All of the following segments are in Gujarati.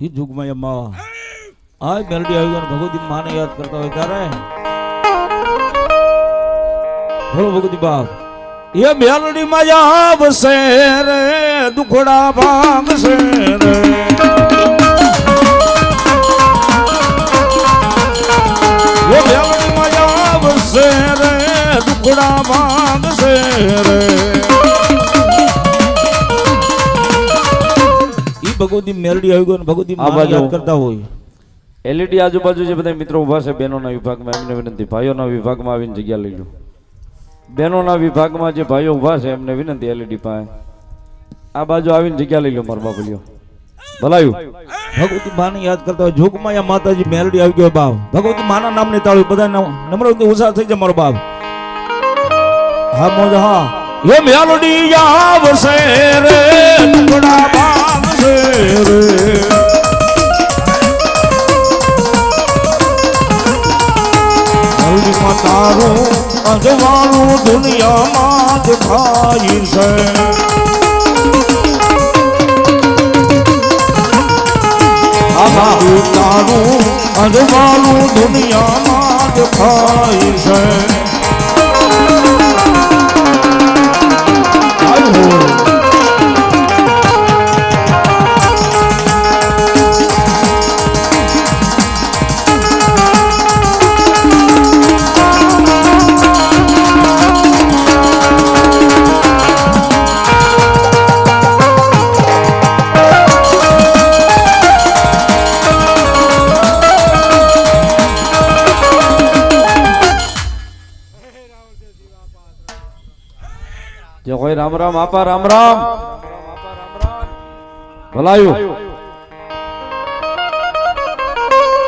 એ જુગમાં એમાં આ મેલડી આવી ગયો ભગવતી માને યાદ કરતા હોય ત્યારે ભલો ભગવતી બાપ, એ મેલડી માં આવશે રે, દુખડા ભાગશે રે. એ મેલડી માં આવશે રે, દુખડા ભાગશે રે. ભગવતી મેલડી આવી ગયો ને ભગવતી. યાદ કરતા હોય. એલઈડી આજુબાજુ જે બધા મિત્રો ઊભા છે બહેનોના વિભાગમાં એમને વિનંતી ભાઈઓના વિભાગમાં આવીને જગ્યા લઈ લો. બહેનોના વિભાગમાં જે ભાઈઓ ઊભા છે એમને વિનંતી એલઈડી પાસે. આ બાજુ આવીને જગ્યા લઈ લો મારા બાપલીઓ ભલાયું. ભગવતી માને યાદ કરતા હોય. જોગમાયા માતાજી મેલડી આવી ગયો બાપ. ભગવતી માના નામની તાળી બધા નમ્ર ઉત્સાહ થઈ જાય મારો બાપ. હા મોજ હા. એ મેલડી આવશે રે ટુકડા ભાંગશે રે મેલડીમાં તારું અજવાળું દુનિયામાં જ ખાઈ છે. આમાં તારું અજવાળું દુનિયામાં જ ખાય છે આયુ રામ રામ, આપા રામ રામ. ભલાયું.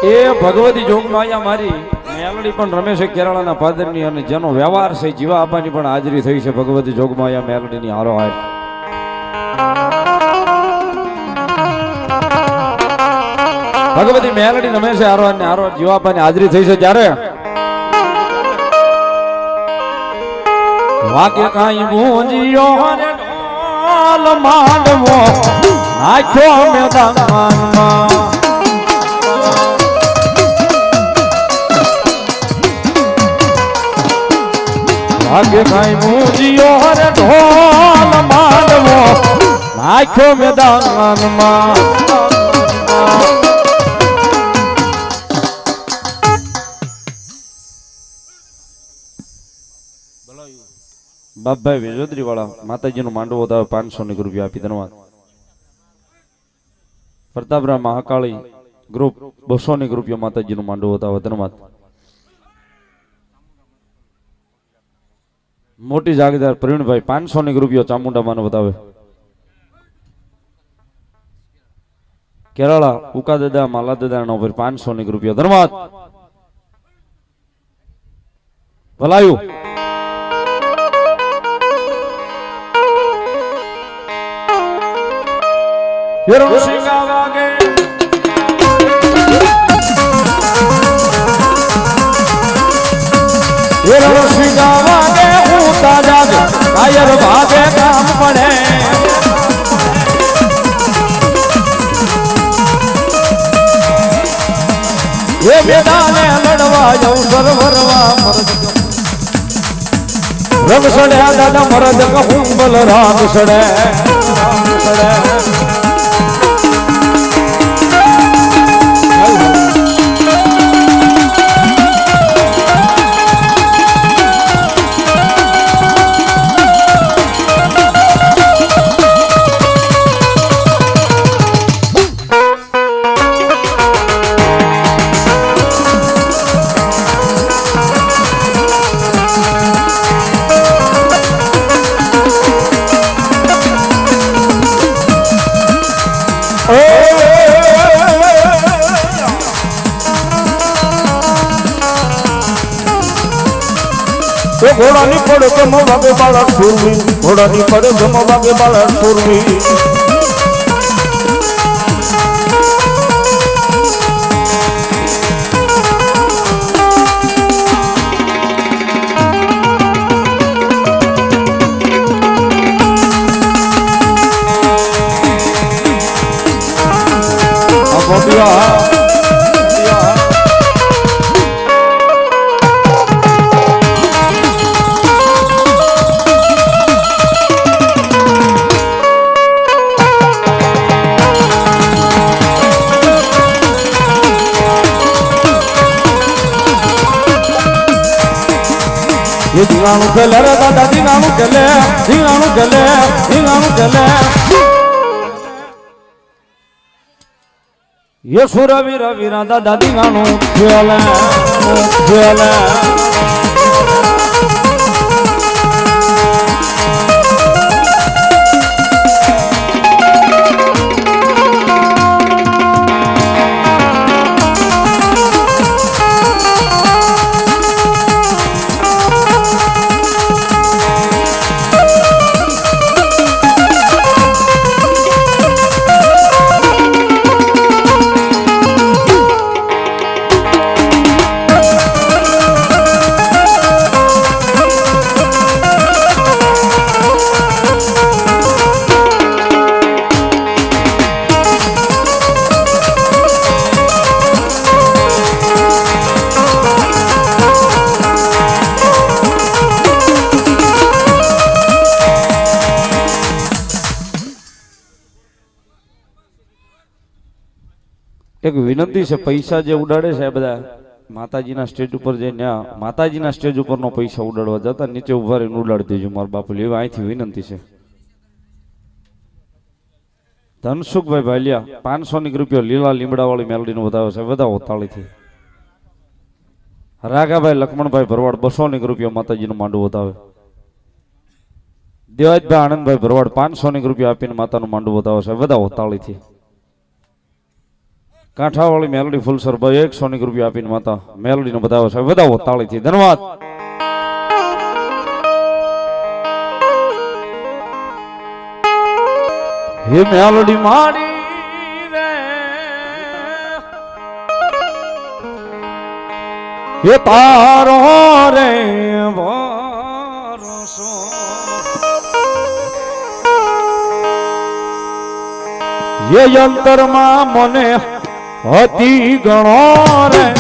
એ ભગવતી જોગમાયા મારી મેલડી પણ રમેશ કેરાળાના પાદરની અને જેનો વ્યવહાર છે, જીવા આપાની પણ હાજરી થઈ છે ભગવતી જોગમાયા મેલડીની હારો હાર ભગવતી મેલડી રમેશ હારો અને હારો જીવા આપવાની હાજરી થઈ છે ત્યારે વાગે કાંઈ મૂંજ્યો રે ઢોલ માંડવો નાખ્યો મેદાનમાં. વાગે કાંઈ મૂંજ્યો રે ઢોલ માંડવો નાખ્યો મેદાનમાં. બાપભાઈ વેજોદરી વાળા માતાજીનો માંડવો વધારે પાંચસો ની રૂપિયા આપી ધન્યવાદ પ્રતાપરા મહાકાળી ગ્રુપ બસો ની રૂપિયા માતાજીનો માંડવો વધારે ધન્યવાદ મોટી જાગીદાર પ્રવીણભાઈ પાંચસો ની રૂપિયા ચામુંડા માનો બતાવે કેરાળા ઉકા દાદા માલા દાદા નો ભાઈ પાંચસો ની રૂપિયા ધન્યવાદ ભલાયું. હિરણ સિંગા વાગે હિરણ સિંગા વાગે ઉતા જાગે કાયર ભાગે કામ પડે એ મેદાને લડવા જઉં સરવરવા મરદ રંગ સડ્યા દાદા મરદ કહું બલરામ સડે સડે ઘોડાની પડે જમ વાગે બાળક સુરવી ઘોડાની પડે જમ વાગે બાળક સુરવી એ ધીંગાણું ખેલે રે દાદા ધીંગાણું ખેલે ધીંગાણું ખેલે ધીંગાણું ખેલે એ સુરવીર વીરા દાદા ધીંગાણું ખેલે ખેલે વિનંતી છે, પૈસા જે ઉડાડે છે બધા. માતાજીના સ્ટેજ ઉપર જઈને ત્યાં માતાજીના સ્ટેજ ઉપરનો પૈસા ઉડાડવા જતા, નીચે ઊભા રહીને ઉડાડી દેજો મારા બાપુ એવી અહીંથી વિનંતી છે. ધનસુખભાઈ ભાલિયા, પાંચસો ની રૂપિયો લીલા લીમડાવાળી મેલડીનો વધાવે છે, વધાવો તાળીથી. રાઘાભાઈ લક્ષ્મણભાઈ ભરવાડ, બસો ની રૂપિયો માતાજીનો માંડવું વધાવે. દેવાજભાઈ આનંદભાઈ ભરવાડ, પાંચસો ની રૂપિયા આપીને માતાનું માંડવું વધાવે છે, વધાવો તાળીથી. કાંઠાવાળી મેલડી ફૂલસર ભાઈ, એકસો ની રૂપિયા આપીને માતા મેલડીનો બતાવો સાહેબ, વધાવો તાળીથી ધન્યવાદ. હે મેલડી મારી રે. તારો રે વારસો એ અંતરમાં મને હતી ગણો રે.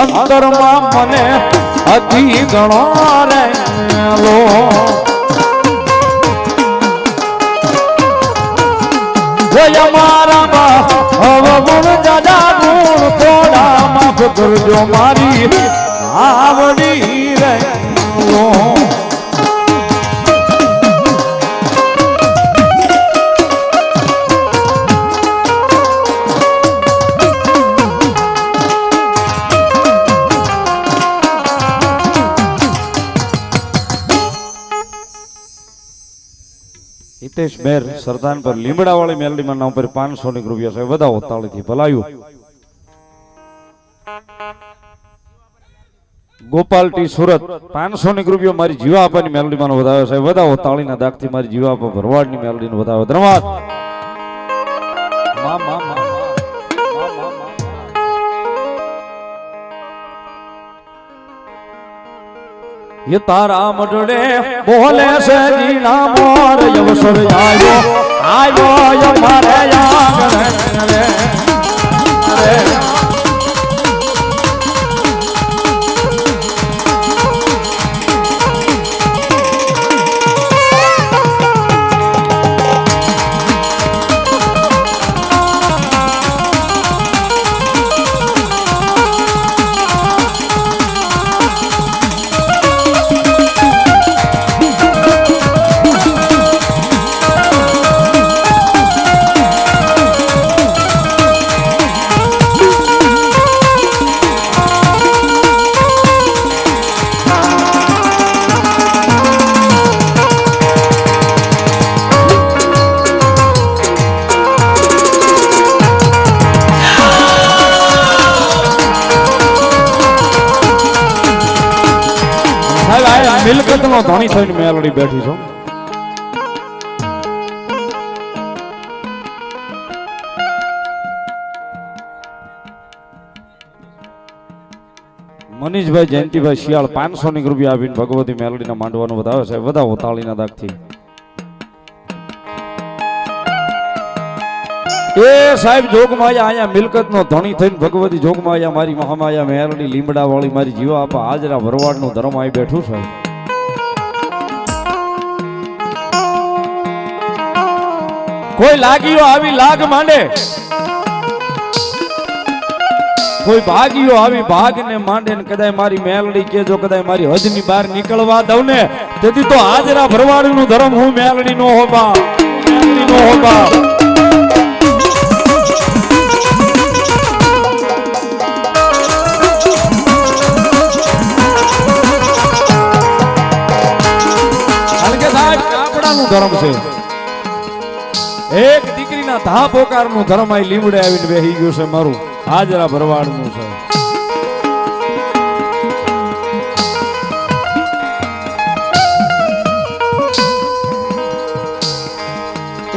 અંતરમાં મને અતિ ગણો રહેલો મારા બાપ, હવે ગુણ દાદા ગુણ થોડા માફ કરજો મારી આવડી રે હિતેશ મેર સરદાન પર લીમડા વાળી મેલડીમાં નામ પર પાંચસો ની રૂપિયા છે વધાવો તાળીથી ભલાયું. ગોપાલ ટી સુરત પાંચસો ની રૂપિયા મારી જીવા આપવાની મેલડીમાં વધાવે છે વધાવો તાળીના દાખથી મારી જીવા આપવા ભરવાડની મેલડી નો વધાવે ધન્યવાદ મા. મા, એ તારા મઢડે બોલે છે જીના મોર યવસર આવ્યો આવ્યો અમારે આંગણે રે. રે. થઈને મેલડી બેઠી છું. મનીષભાઈ જયંતિભાઈ શિયાળ પાંચસો ની રૂપિયા આપીને ભગવતી મેલડીના માંડવાનું બતાવે છે. બધા તાળીના દાગથી. એ સાહેબ, જોગમાયા અહીંયા મિલકત નો ધણી થઈને ભગવતી જોગમાયા મારી મહામાયા મેલડી લીમડા વાળી મારી જીવા આપા હાજરા ભરવાડનું ધર્મ આવી બેઠું છે. કોઈ લાગીઓ આવી લાગ માંડે? કોઈ ભાગીઓ આવી ભાગ ને માંડે ને કદાચ મારી મેલડી કે જો કદાચ મારી હદની બહાર નીકળવા દઉં ને. તેથી તો હાજરા ભરવાડનું ધર્મ હું મેલડી નો હોબા નો હોબા ધર્મ છે. એક દીકરીના ધા પોકારનું ધર્મ આ લીમડે આવીને બેહી ગયું છે મારું. હાજરા ભરવાડનું છે.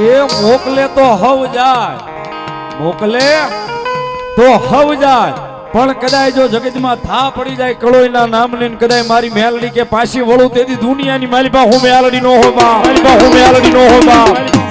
એ મોકલે તો હવ જાય. મોકલે તો હવ જાય. પણ કદાચ જો જગતમાં થા પડી જાય કળોઈના નામ ને કદાચ મારી મેલડી કે પાછી વળું, તેથી દુનિયાની મારી પાસે હું મેલડી નો હોબા મારી પાસે હું મેલડી નો હોબા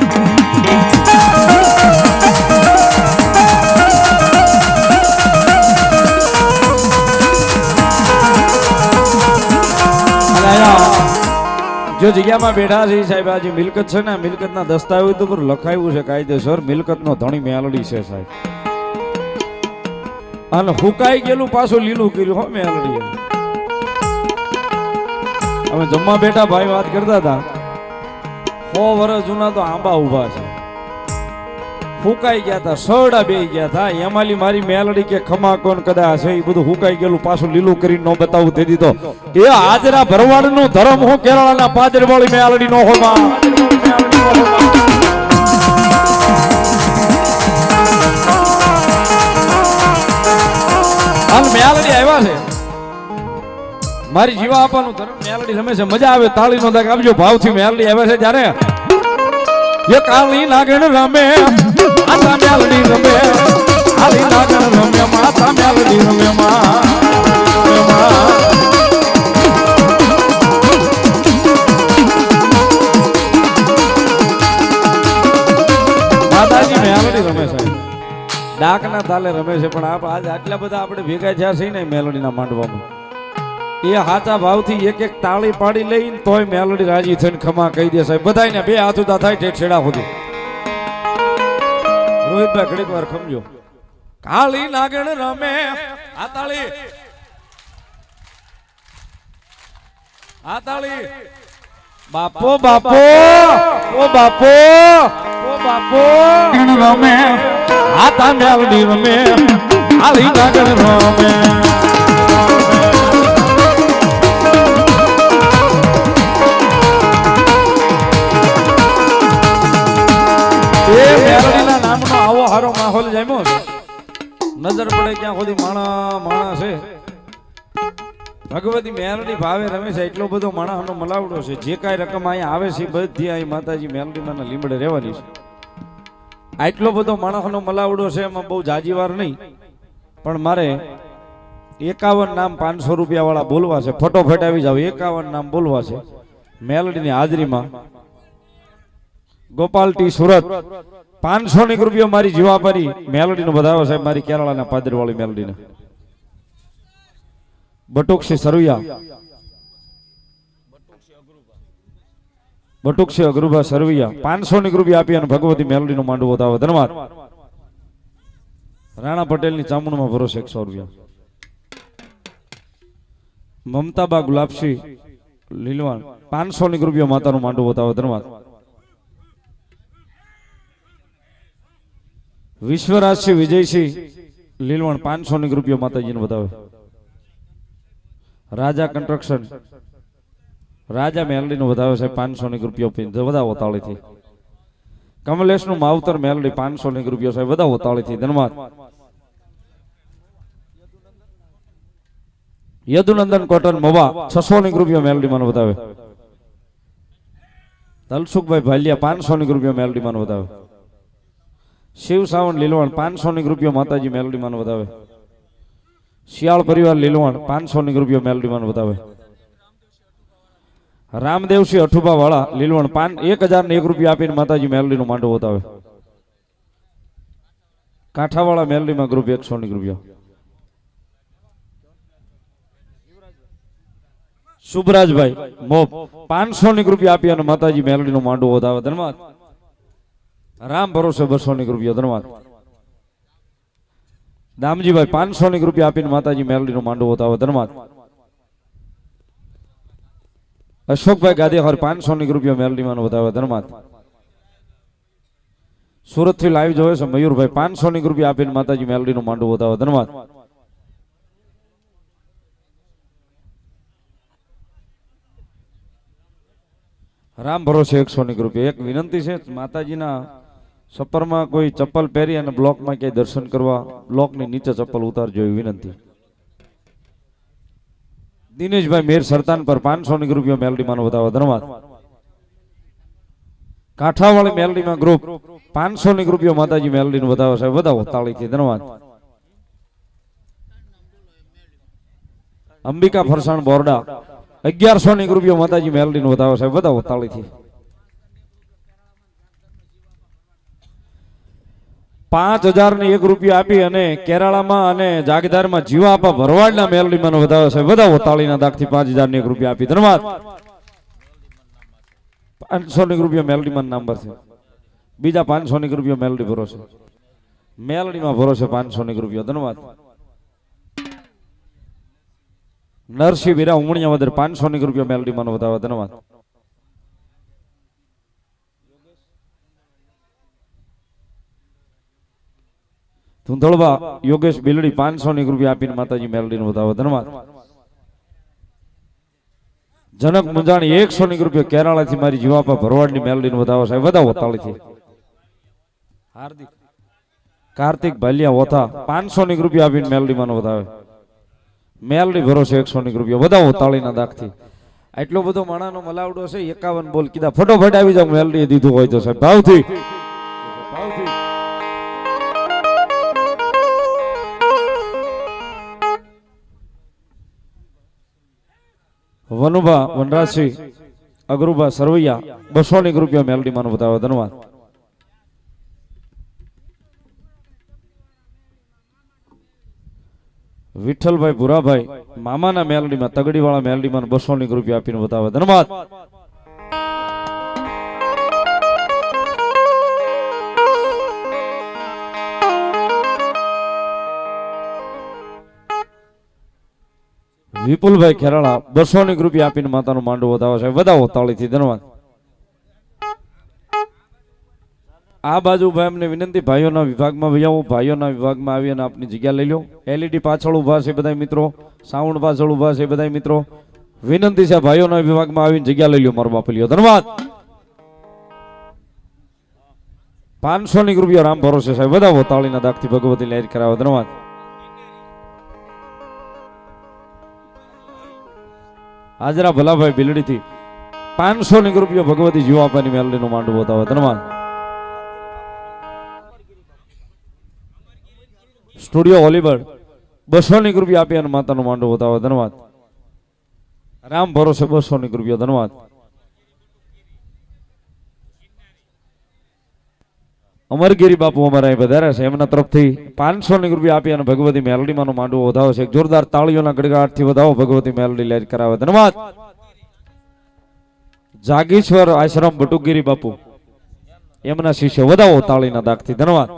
જો જગ્યામાં બેઠા છે સાહેબ, આ મિલકત છે ને મિલકતના દસ્તાવેજ ઉપર લખાયું છે કાયદેસર, મિલકતનો ધણી મેલડી છે સાહેબ. અને હુકાઈ ગયેલું પાછું લીલું કર્યું, હો મેલડી અમે જમવા બેઠા, ભાઈ વાત કરતા હતા. સો વર્ષ જૂના તો આંબા ઊભા છે. ફૂકાઈ ગયા હતા સરડા બે ગયા હતા એમાંલી મારી મેલડી કે ખમા કોણ કદાચ છે એ બધું હુકાઈ ગયેલું. પાછું લીલું કરીને ન બતાવું તે દીધો. એ આજરા ભરવાડનો ધર્મ હું કેરળાના પાદરવાળી મેલડી નો હોમાં મેલડી આવ્યા છે. મારી જીવા આપવાનું ધર્મ, મેલડી રમે છે. મજા આવે તાળી નો દાખ આપજો. ભાવથી મેલડી આવે છે. જ્યારે એ કાળી નાગણ રમે, માતા મેલડી રમે કાળી નાગણ રમે, માતા મેલડી રમે માં માતાજી મેલડી રમે છે. ડાકના તાલે રમે છે, પણ આપ આજ આટલા બધા આપણે ભેગા થયા છે ને મેલડીના માંડવામાં. એ હાચા ભાવથી એક એક તાળી પાડી લઈને તોય મેલડી રાજી થઈને ખમા કહી દે સાહેબ. બધાને બે હાથ ઉતા થાય ઠેઠ છેડા સુધી. રોહિતભાઈ ઘડીક વાર ખમજો. કાળી નાગણ રમે. આ તાળી. આ તાળી. બાપો બાપો. ઓ બાપો. ઓ બાપો. રમે. આ તા મેલડી રમે. કાળી નાગણ રમે. નજર પડે ક્યાં સુધી માણા માણા છે? ભગવતી મેલડી ભાવે રમે છે, એટલો બધો માણસનો મલાવડો છે. જે કાંઈ રકમ અહીંયા આવે છે બધી અહીં માતાજી મેલડી લીમડે રહેવાની છે. આટલો બધો માણસનો મલાવડો છે, એમાં બહુ જાજીવાર નહીં. પણ મારે એકાવન નામ પાંચસો રૂપિયા વાળા બોલવા છે. ફટોફટ આવી જાવ એકાવન નામ બોલવા છે. મેલડીની હાજરીમાં ગોપાલ ટી સુરત. પાંચસો ની રૂપિયા મારી જીવાપારી મેલડી નો બધાવો સાહેબ, મારી કેરળાના પાદર વાળી મેલડી ને બટુકસી સરવૈયા બટુકસી અગરુભા સરવૈયા પાંચસો ની રૂપિયા આપી અને ભગવતી મેલડી નો માંડવો બતાવો ધન્યવાદ. રાણા પટેલની ચામુંડમાં ભરોસે એકસો રૂપિયા. મમતાબા ગુલાબસિંહ લીલવાણ. પાંચસો ની રૂપિયા માતાનું માંડવું બતાવો ધન્યવાદ. વિશ્વરાજસિંહ વિજયસિંહ, લીલવણ પાંચસો ની રૂપિયા માતાજીને બતાવે. રાજા કન્સ્ટ્રક્શન, રાજા મેલડી નું વધાવે છે પાંચસો ની રૂપિયો વધાવો તાળીથી. કમલેશનું માવતર મેલડી પાંચસો ની રૂપિયો સાહેબ વધાવો તાળીથી. ધન્યવાદ. યદુનંદન કોટન મોવા છસો ની રૂપિયા મેલડી મને બતાવે તલસુખભાઈ ભાલિયા પાંચસો ની રૂપિયા મેલડીમાં વધાવે. શિવ સાવણ લીલવણ પાંચસો ની રૂપિયા માતાજી મેલડીમાં વધાવે. શિયાળ પરિવાર, લીલવણ પાંચસો ની રૂપિયા મેલડીમાં વધાવે. રામદેવસિંહ અઠુબા વાળા લીલવણ પાન એક હજાર ને એક રૂપિયા આપીને માતાજી મેલડીનું માંડો વધાવે. કાંઠાવાળા મેલડીમાં ગ્રુપ એકસો ની રૂપિયા શુભરાજભાઈ, મોપ પાંચસો ની રૂપિયા આપી અને માતાજી મેલડી નો માંડો વધાવે. ધન્યવાદ. રામ ભરોસે બસો ની રૂપિયા ધન્યવાદ. દામજીભાઈ પાંચસો ની રૂપિયા આપીને માતાજી મેલડી નું માંડવો વધાવે ધન્યવાદ. અશોકભાઈ ગાદેહર પાંચસો ની રૂપિયા મેલડી માં વધાવે ધન્યવાદ. સુરતથી લાઈવ જોવે છે મયુરભાઈ પાંચસો ની રૂપિયા આપીને માતાજી મેલડી નું માંડવું વધાવે ધન્યવાદ. રામ ભરોસે એકસો ની રૂપિયા એક વિનંતી છે, માતાજીના સપરમાં કોઈ ચપ્પલ પહેરી અને બ્લોકમાં ક્યાંય દર્શન કરવા, બ્લોકની નીચે ચપ્પલ ઉતારજો એવી વિનંતી. દિનેશભાઈ મેર સરતાન પર પાંચસો ની રૂપિયા મેલડીમાં વધાવો ધન્યવાદ. કાંઠાવાળી મેલડીમાં ગ્રુપ પાંચસો ની ગ્રુપિયો માતાજી મેલડી બતાવો સાહેબ બતાવો તાળીથી, ધન્યવાદ. અંબિકા ફરસાણ બોરડા, અગિયારસો ની રૂપિયા માતાજી મેલડી બતાવો સાહેબ બતાવો તાળીથી. પાંચ હજાર ને એક રૂપિયા આપી અને કેરાળામાં અને જાગીદારમાં જીવા આપવા ભરવાડના મેલડીમાં વધારો છે. વધાવો તાળીના દાખથી પાંચ હજાર ને એક રૂપિયા આપી. ધન્યવાદ. પાંચસો ને રૂપિયા મેલડીમાં નંબર છે. બીજા પાંચસો ને રૂપિયા મેલડી ભરો છે. મેલડીમાં ભરો છે પાંચસો ને રૂપિયા. ધન્યવાદ. નરસિંહ વીરા ઉમણિયા વદર પાંચસો ને રૂપિયા મેલડીમાં વધાવો ધન્યવાદ. ધુંધળવા યોગેશ બિલડી પાંચસો ની રૂપિયા આપીને માતાજી મેલડીને વધાવો ધન્યવાદ. જનક મુંજાણી એકસો ની રૂપિયા કેરાળાથી મારી જીવાપા ભરવાડની મેલડીને વધાવો સાહેબ વધાવો તાળીથી. હાર્દિક. કાર્તિક ભાલિયા ઓથા પાંચસો ની રૂપિયા આપીને મેલડીમાં વધાવે. મેલડી ભરોસે એકસો ની રૂપિયા વધાવો તાળીના દાખથી એટલો બધો માણાનો મલાવડો છે એકાવન બોલ કીધા. ફટોફટ આવી જાવ મેલડી દીધું હોય તો સાહેબ. ભાવથી ભાવથી. વનુભા વનરાજસિંહ અગરુભા સરવૈયા બસો ની રૂપિયા મેલડી માનું બતાવો ધન્યવાદ. વિઠ્ઠલભાઈ ભુરાભાઈ મામાના મેલડીમાં, તગડીવાળા મેલડીમાં બસો ની રૂપિયા આપીને બતાવે ધન્યવાદ. વિપુલભાઈ ખેરાળા બસો ની રૂપિયા આપીને માતાનું માંડવો વધાવો છે. વધાવો તાળીથી, ધન્યવાદ. આ બાજુ ભાઈ અમને વિનંતી, ભાઈઓના વિભાગમાં વૈયાવો ભાઈઓના વિભાગમાં આવી અને આપની જગ્યા લઈ લો એલઈડી પાછળ ઊભા છે બધા મિત્રો સાઉન્ડ પાછળ ઊભા છે બધા મિત્રો. વિનંતી છે ભાઈઓના વિભાગમાં આવીને જગ્યા લઈ લો મારો બાપ લ્યો. ધન્યવાદ. પાંચસો ની રૂપિયા રામ ભરોસે સાહેબ. વધાવો તાળીના દાખથી ભગવતી લહેર કરાવો. ધન્યવાદ. હાજરા ભલાભાઈ બિલડીથી પાંચસો ની રૂપિયા ભગવતી આપવાની મેલડીનું માંડવું બતાવે ધન્યવાદ. Studio Holybird. બસો ની રૂપિયા આપી અને માતાનું માંડવું બતાવે ધનવાદ રામ ભરોસે બસો ની રૂપિયા. ધન્યવાદ. અમરગીરી બાપુ અમારા અહીં વધારે છે. એમના તરફથી પાંચસો રૂપિયા આપી અને ભગવતી મેલડીમાં માંડવો વધાવો છે. જોરદાર તાળીઓના ગડગાટથી વધાવો, ભગવતી મેલડી લાઈટ કરાવે. ધન્યવાદ. જાગીશ્વર આશ્રમ બટુગીરી બાપુ. એમના શિષ્ય વધાવો તાળીના દાગથી. ધન્યવાદ.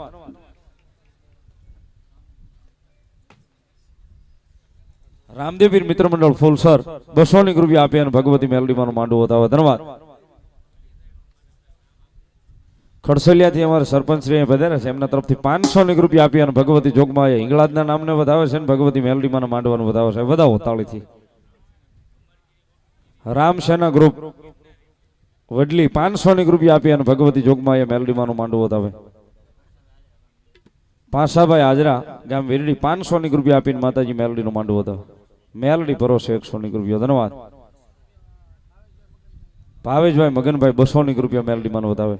રામદેવીર મિત્ર મંડળ ફૂલ સર. બસો ની રૂપિયા આપી અને ભગવતી મેલડીમાં માંડવો વધાવે. ધન્યવાદ. ખડસલિયાથી અમારા સરપંચ શ્રી વધારે છે. એમના તરફથી પાંચસો ની રૂપિયા આપી અને ભગવતી જોગમાં હિંગળાજના નામને વધાવે છે અને ભગવતી મેલડીમાં માંડવાનું વધાવે છે. વધાવો તાળીથી રામસેના ગ્રુપ વડલી પાંચસો ની રૂપિયા આપી અને ભગવતી જોગમાં એ મેલડીમાં માંડવું વધાવે. પાસાભાઈ હાજરા, ગામ વીરડી, પાંચસો ની રૂપિયા આપીને માતાજી મેલડીનું માંડવું વધાવે. મેલડી ભરોસે એકસો ની રૂપિયા. ધન્યવાદ. ભાવેશભાઈ, મગનભાઈ બસો ની રૂપિયા મેલડીમાં વધાવે.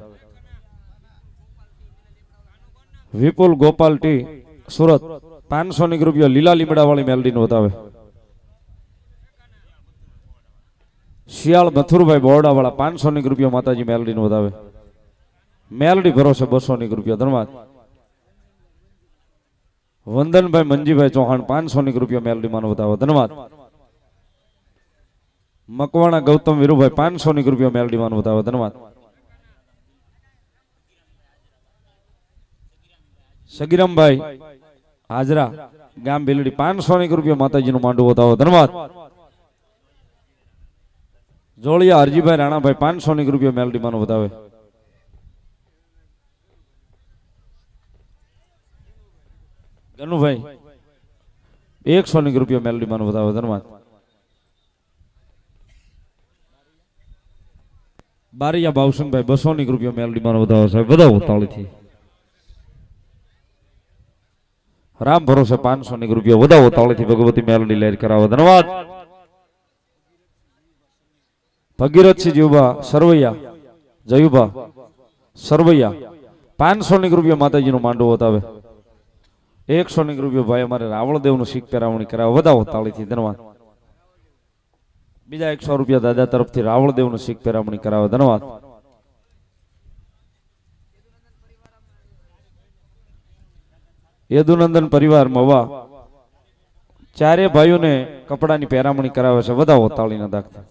વિપુલ ગોપાલ ટી, સુરત. પાંચસો ની રૂપિયા લીલા લીમડા વાળી મેલડી વધાવે. શિયાળ મથુરભાઈ બોરડા વાળા પાંચસો ની રૂપિયા માતાજી મેલડી વધાવે. મેલડી ભરોસે બસો ની રૂપિયા. ધન્યવાદ. વંદનભાઈ મંજીભાઈ ચૌહાણ પાંચસો ની રૂપિયા મેલડી માં વધાવો. ધન્યવાદ. મકવાણા ગૌતમ વીરુભાઈ પાંચસો ની રૂપિયા મેલડી માં વધાવો. ધન્યવાદ. સગીરામભાઈ, હાજરા, ગામ ભીલડી, પાંચસો એક રૂપિયા માતાજીનું માંડવું બતાવો, ધન્યવાદ. જોડિયા હરજીભાઈ રાણાભાઈ, પાંચસો એક રૂપિયા મેલડી માં બતાવે. ગનુભાઈ એકસો એક રૂપિયા મેલડી માં બતાવે, ધન્યવાદ. બારિયા ભાવસિંહભાઈ બસો એક રૂપિયા મેલડી માં વધાવો સાહેબ, વધાવો તાળીથી. રામ ભરોસે પાંચસો ની રૂપિયા વધાવો, તાળીથી ભગવતી મેલડી લહેર કરાવો. ધન્યવાદ. ભગીરથસિંહ જીવબા સરવૈયા જયુભા સરવૈયા. પાંચસો ની રૂપિયા માતાજીનો માંડવો બતાવે એકસો ની રૂપિયા ભાઈ અમારે રાવળદેવનું શીખ પહેરાવણી કરાવે. વધાવો તાળીથી, ધન્યવાદ. બીજા એકસો રૂપિયા દાદા તરફથી રાવળદેવનું શીખ પહેરાવણી કરાવે. ધન્યવાદ. યદુનંદન પરિવાર મવા ચારે ભાઈઓને કપડાની પેરામણી કરાવે છે, વધાવો તાળીના દાખથી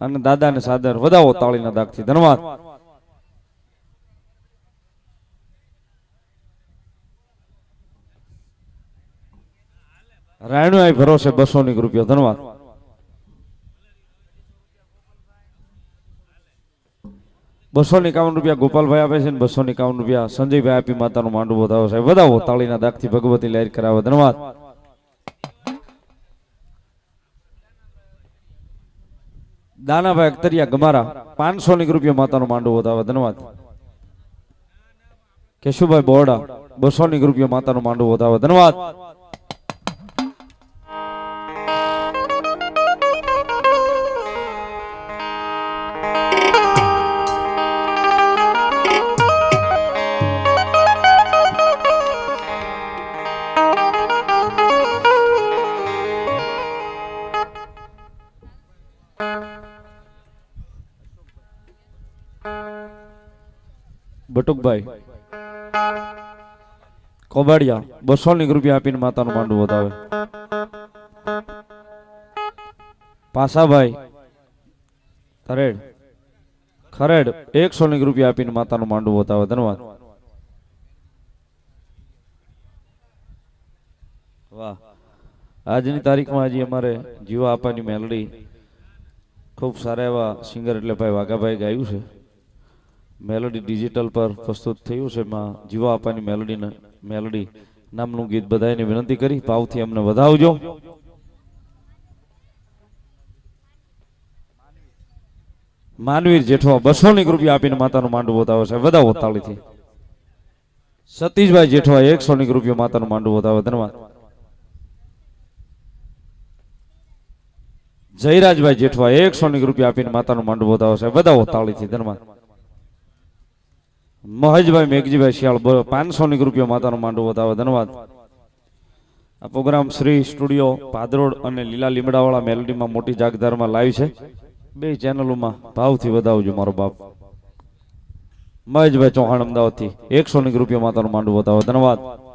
અને દાદાને સાદર વધાવો તાળીના દાખથી ધન્યવાદ. રાયણુઆઈ ભરોસે બસો ની રૂપિયા. ધન્યવાદ. બસો એકાવન રૂપિયા ગોપાલભાઈ આપે છે બસો એકાવન રૂપિયા સંજયભાઈ આપી માતાનું માંડવું વધાવો સાહેબ. વધાવો, તાળીના દાખથી ભગવતી લહેર કરાવે. ધન્યવાદ. દાનાભાઈ અખ્તરિયા ગમારા પાંચસો ની રૂપિયા માતાનું માંડવું વધાવે ધન્યવાદ. કેશુભાઈ બોરડા, બસો ની રૂપિયા માતાનું માંડવું વધાવે ધન્યવાદ. બટુકભાઈ, કોબાડિયા બસો ની રૂપિયા આપીને માતાનું માંડવું વધાવે. પાસાભાઈ, ખરેડ ખરેડ એકસો ની રૂપિયા આપીને માતાનું માંડવું વધાવે. ધન્યવાદ. વાહ. આજની તારીખમાં હજી અમારે જીવા આપવાની મેલડી ખૂબ સારા એવા સિંગર એટલે ભાઈ વાઘાભાઈ ગાયું છે. મેલોડી ડિજિટલ પર પ્રસ્તુત થયું છે. એમાં જીવા આપવાની મેલોડીને મેલોડી નામનું ગીત બધાને વિનંતી કરી. ભાવથી અમને વધાવજો. માનવીર જેઠવા બસો ની રૂપિયા આપીને માતાનું માંડવું બતાવે છે. વધાવો તાળીથી. સતીશભાઈ જેઠવા એકસો ની રૂપિયા માતાનું માંડવું બતાવે ધન્યવાદ. જયરાજભાઈ જેઠવા એકસો ની રૂપિયા આપીને માતાનું માંડવો છે. વધાવો તાળીથી ધન્યવાદ મહેશભાઈ મેઘજીભાઈ શિયાળ પાંચસો ની રૂપિયા માતાનું માંડવો બતાવે ધન્યવાદ. આ પ્રોગ્રામ શ્રી સ્ટુડિયો પાદરોડ અને લીલા લીમડાવાળા મેલડીમાં મોટી જાગદારમાં લાઈવ છે. બે ચેનલોમાં ભાવથી વધાવજો મારો બાપ. મહેશભાઈ ચૌહાણ અમદાવાદથી એકસો ની રૂપિયા માતાનું માંડવો બતાવે ધન્યવાદ.